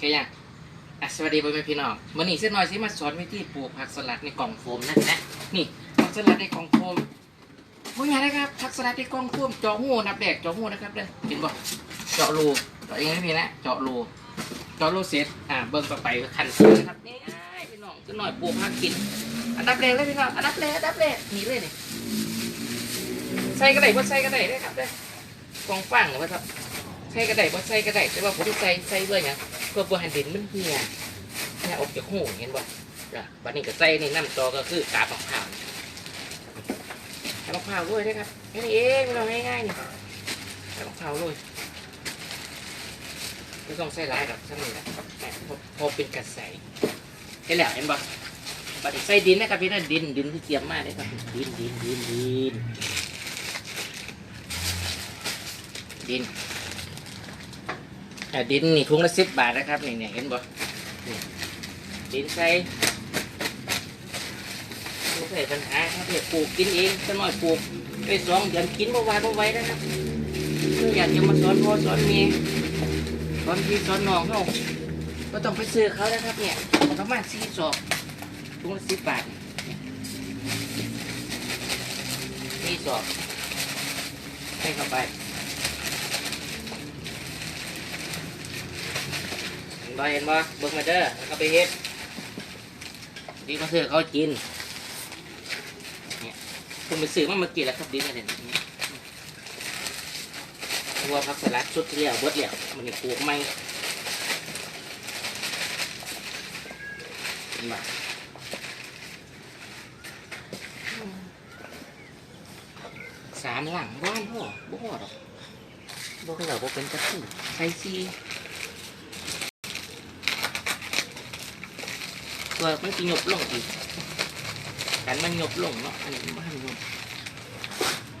เคยังอะสวัสดีพ่อแม่พี่น้องวันนี้เส้นน้อยสิมาสอนวิธีปลูกผักสลัดในกล่องโฟมนั่นนะนี่ผักสลัดในกล่องโฟมพูดง่ายนะครับผักสลัดในกล่องโฟมเจาะหูนับแดกเจาะหูนะครับเด้อเห็นบ่เจาะรูเจาะเองนะพี่นะเจาะรูเจาะรูเสร็จอ่าเบิ่งต่อไปคันสีนะครับนี่พี่น้องเส้นน้อยปลูกผักกินอันดับแรกเลยพี่น้องอันดับแรกอันดับแรกนี่เลยนี่ใส่กระไดบ่ใส่กระไดเลยครับเด้อกองฟางหรือว่าครับใส่กระไดบ่ใส่กระไดแต่ว่าผมใส่ใส่เบื่อหยัง เพื่อบ่ให้ดินมันเหี่ยเหี่ยออกจากหูเห็นบ่จ้ะบัดนี้ก็ใส่นี่น้ำตอก็คือกาบมะพร้าวกาบมะพร้าวด้วยนะครับแค่นี้เองเราง่ายๆนี่กาบมะพร้าวด้วยไม่ต้องใส่หลายดอกสักหน่อยนะพอพอเป็นกระใสเห็นแล้วเห็นบ่บัดนี้ใส่ดินนะครับพี่นะดินดินที่เตรียมมาเลยครับดินดินดินดินดิน อ่ดินนี่ถุงละสิบบาทนะครับนี่เนี่ยเห็นบ่ดินใส่ไม่ใส่ปัญหาครับเนี่ยปลูกกินเองจะน้อยปลูกไปสองเดือนกินบ่ไหวบ่ไหวนะครับอยากจะมาสอนพ่อสอนเมียสอนพี่สอนน้องเขาก็ต้องไปซื้อเขานะครับเนี่ยประมาณสี่สอบถุงละสิบบาทมีสอบให้เข้าไปเห็น บ่เห็นบ่เบิ่งมาเด้อแล้วก็ไปเฮ็ดดีมาซื้อเขากินเนี่ยผมไปซื้อมาเมื่อกี้แล้วครับดีมาเด่นตัวผักสลัดชุดที่แล้วเบิดแล้วมันนี่ปลูกใหม่เห็นบ่สามหลังว่านพ่อบ่พอดอกบ่เหลือบ่เป็นกระสือใส่ซี ตัวมันสิหยบลงอีกกันมันหยบลงเนาะอันนี้มันบ่ทันหยบ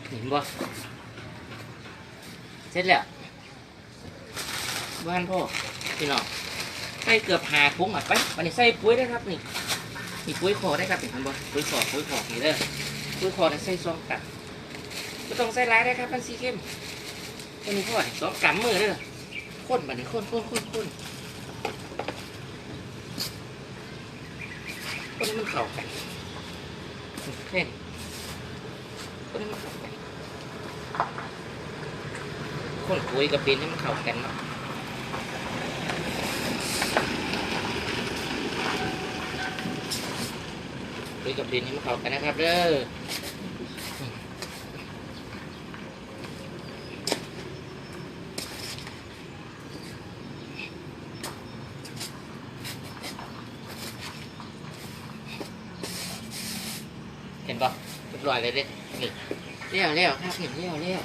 เห็นบ่เสร็จแล้วว่านพ่อพี่น้องใส่เกือบหาพุงอะไปวันนี้ใส่ปุ๋ยได้ครับนี่นี่ปุ๋ยขอได้ครับเห็นบ่ปุ๋ยขอปุ๋ยขอนี่เด้อปุ๋ยขอใส่ซองกันไม่ต้องใส่ร้ายได้ครับมันสีเข้มตัวนี้พ่อสองกำมือเลยข้นแบบนี้ข้นข้นข้นข้น นให้มันเข่ากันเห็นข้นให้มันเข้ากันข้นปุ๋ยกับดินนี่มันเข่ากันเนาะคุยกับดินนี่มันเข่ากันนะครับเด้อ เห็นปะเร้อยเลยเด้นี่เลี้ยวเลี้ยวครับเห็นเลี้ยวเลี้ยว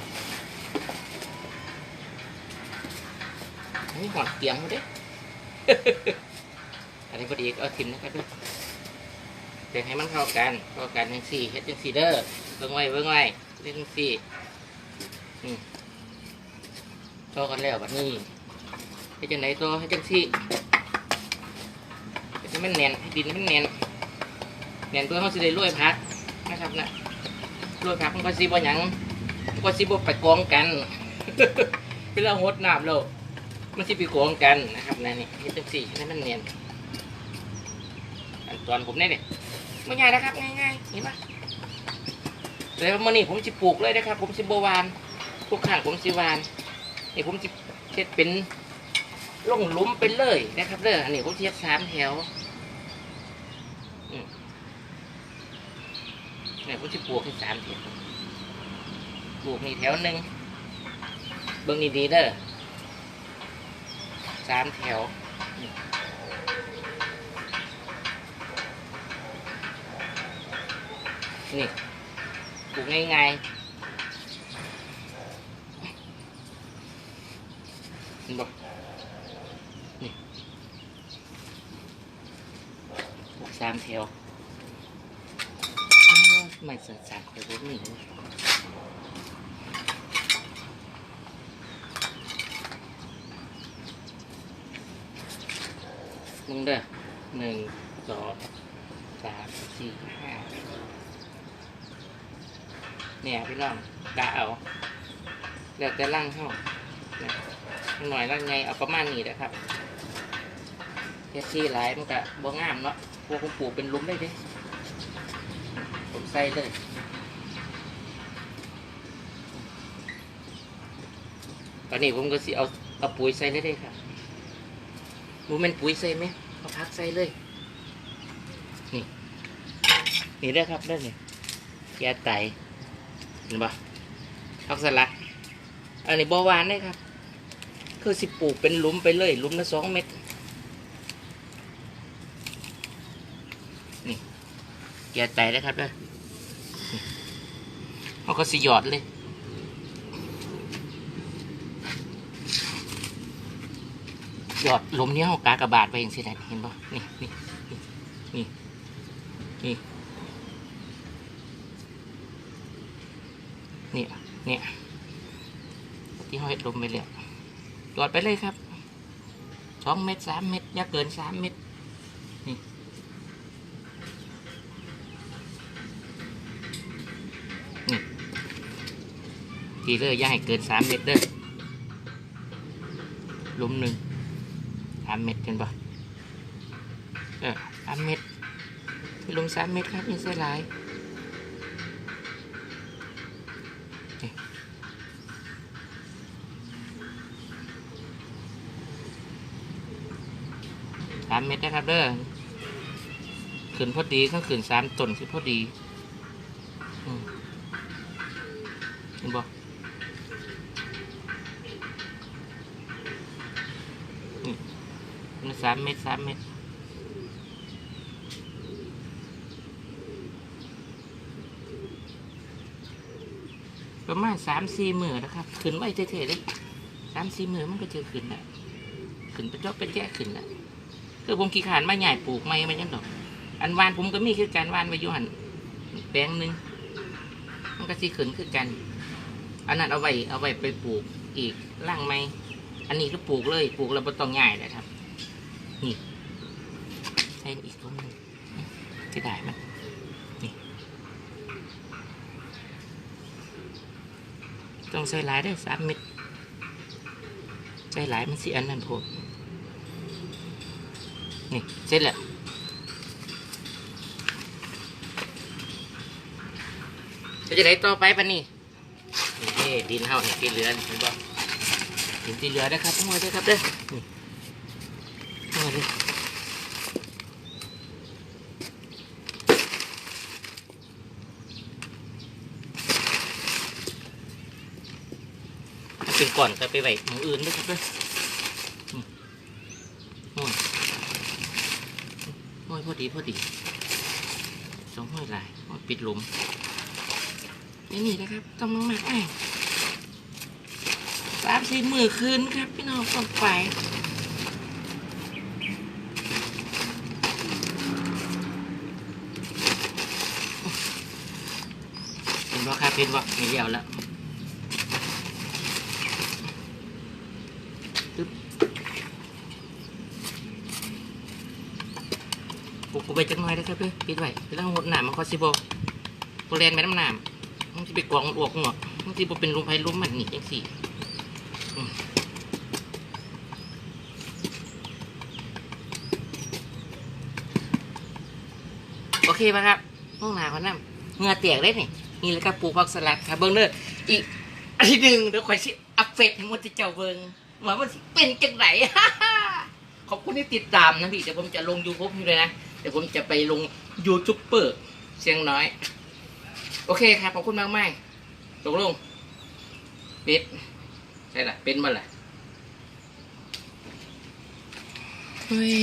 นี่หอดเกียงเขาเด้อันนี้พอดีเอาทิมนะครับด้วยเดี๋ยวให้มันเข้ากันเข้ากันยังสี่เฮ็ดยังสี่เด้อเบิ่งไว้เบิ่งไว้เฮ็ดยังสี่อืมเข้ากันแล้วแบบนี้เฮ็ดจังไหนตัวเฮ็ดจังสี่ให้มันแน่นให้ดินให้มันแน่นเนียนเพื่อเขาสิได้รวยพักนะครับนะ รวยพักมันก็สิบ่หยังมันก็สิบ่ไปกองกันเวลาหดน้ำแล้วมันสิไปกองกันนะครับนะนี่เฮ็ดจังซี่ให้มันเนียนขั้นตอนผมเนี่ยนี่ไม่ง่ายนะครับง่ายๆเห็นปะแล้วมื่อนี้ผมสิปลูกเลยนะครับ ผมสิบหวานทุกครั้งผมสิวานนี่ผมสิเฮ็ดเป็นล่งลุมเป็นเลยนะครับเด้ออันนี้ผมเฮ็ดสามแถว เนี่ยผมจะปลูกให้สามแถวปลูกนี่แถวหนึ่งเบิ้งดีๆเด้อสามแถวนี่ปลูกง่ายๆเห็นบอกนี่ปลูกสามแถว ไม่สนใจเลยพวกนี้มึงเด้อหนึ่งสองสามสี่ห้าเนี่ยพี่น้องกะเอาแล้วแต่ร่างเข้าหน่อยร่างไงเอาประมาณนี้นะครับฮ็ดที่หลายมันก็บ่งามเนาะพวกผมปลูกเป็นลุมได้เด้ผม ส่เลยตอนนี้ผมก็สิเอาเอาปุ๋ยใส่เลยเด้ครับรู้เป็นปุ๋ยใส่ไหมเอาพักใส่เลย นี่ นี่ได้ครับได้อนี่ยาไตเห็นปะพักสลัดอันนี้บหวานได้ครับ คือสิปลูกเป็นหลุมไปเลยหลุมละสองเม็ดนี่แกไตได้ครับเด้อ เขาก็สิหยอดเลยหยอดหลุมนี้เขากากระบาดไปอย่างสิแหละเห็นปะนี่นี่นี่นี่นี่เนี่ยเนี่ยที่เขาเห็ดลมไปเลยหยอดไปเลยครับสองเม็ดสามเม็ดอย่าเกินสามเม็ด ทีเลยอย่าให้เกินสามเม็ดเด้อหลุมหนึ่งสามเม็ดเห็นปะเออสามเม็ดที่ลงสามเม็ดครับนี่ใส่หลายสามเม็ดนะครับเด้อขึ้นพอดีก็ขึ้นสามต้นสิพอดีอืมเห็นปะนี่ สามเม็ดสามเม็ดประมาณสามสี่มือนะครับ ขึ้นไว้เท่ๆเลยสามสี่มือมันก็จะขึ้นแหละขึ้นเป็นจอกเป็นแยกขึ้นแหละคือผมขี้ขานมาใหญ่ปลูกไม่มันยังดอก อันวานผมก็มีคือการวานไว้อยู่หันแปลงหนึ่งมันก็สิขึ้นคือกัน อันนั้นเอาไว้เอาไว้ไปปลูกอีกล่างไม้อันนี้ก็ปลูกเลยปลูกแล้วไม่ต้องง่ายเลยครับ นี่ใส่อีกต้นหนึ่งที่ได้มันนี่ต้องใส่หลายได้สามเม็ดใส่หลายมันสิอันนั้นโพดนี่เสร็จแล้วจะจะไหนต่อไปปะนี่นี่ดินเฮานี่ที่เหลือเห็นบ่ดินที่เหลือนะครับทั้งหมดเลยครับเด้อ นี่ทั้งหมดเลยเป็นก่อนก็ไปไหวหมูอื่นด้วยครับด้วยอืมโอ้อยพอดีพอดีสองห้อยลายโอ้ยปิดหลุมนี่นี่นะครับ ต้องมากๆแม่สามสี่มือคืนครับ พี่น้องต้องไปเป็นว่า ครับเป็นว่าไม่เลี้ยวแล้วปลูกไปจักหน่อยนะครับเด้อปิดไว้เวลาหดหนามมันคอสิบโบแลนไปน้ำหนามมันจะไปกองอวกหัวมันจะเป็นลุมไผ่ลุมมันนี่จังสี่โอเคป่ะครับห้องหนาเขาน้ำเหงือเตียกได้นี่ นี่แล้วก็ปลูกผักสลัดครับเบิ้งเด้ออีกอันที่หนึ่งเดี๋ยวคอยสิอัปเดตให้หมดที่เจ้าเบิ้งว่ามันสิเป็นจังไหน ขอบคุณที่ติดตามนะพี่เดี๋ยวผมจะลงยูทูบอยู่เลยนะเดี๋ยวผมจะไปลงยูทูบเบอร์เสียงน้อย โอเคครับขอบคุณมากมากตกลงปิดใช่ละเป็นมาละเฮ้ย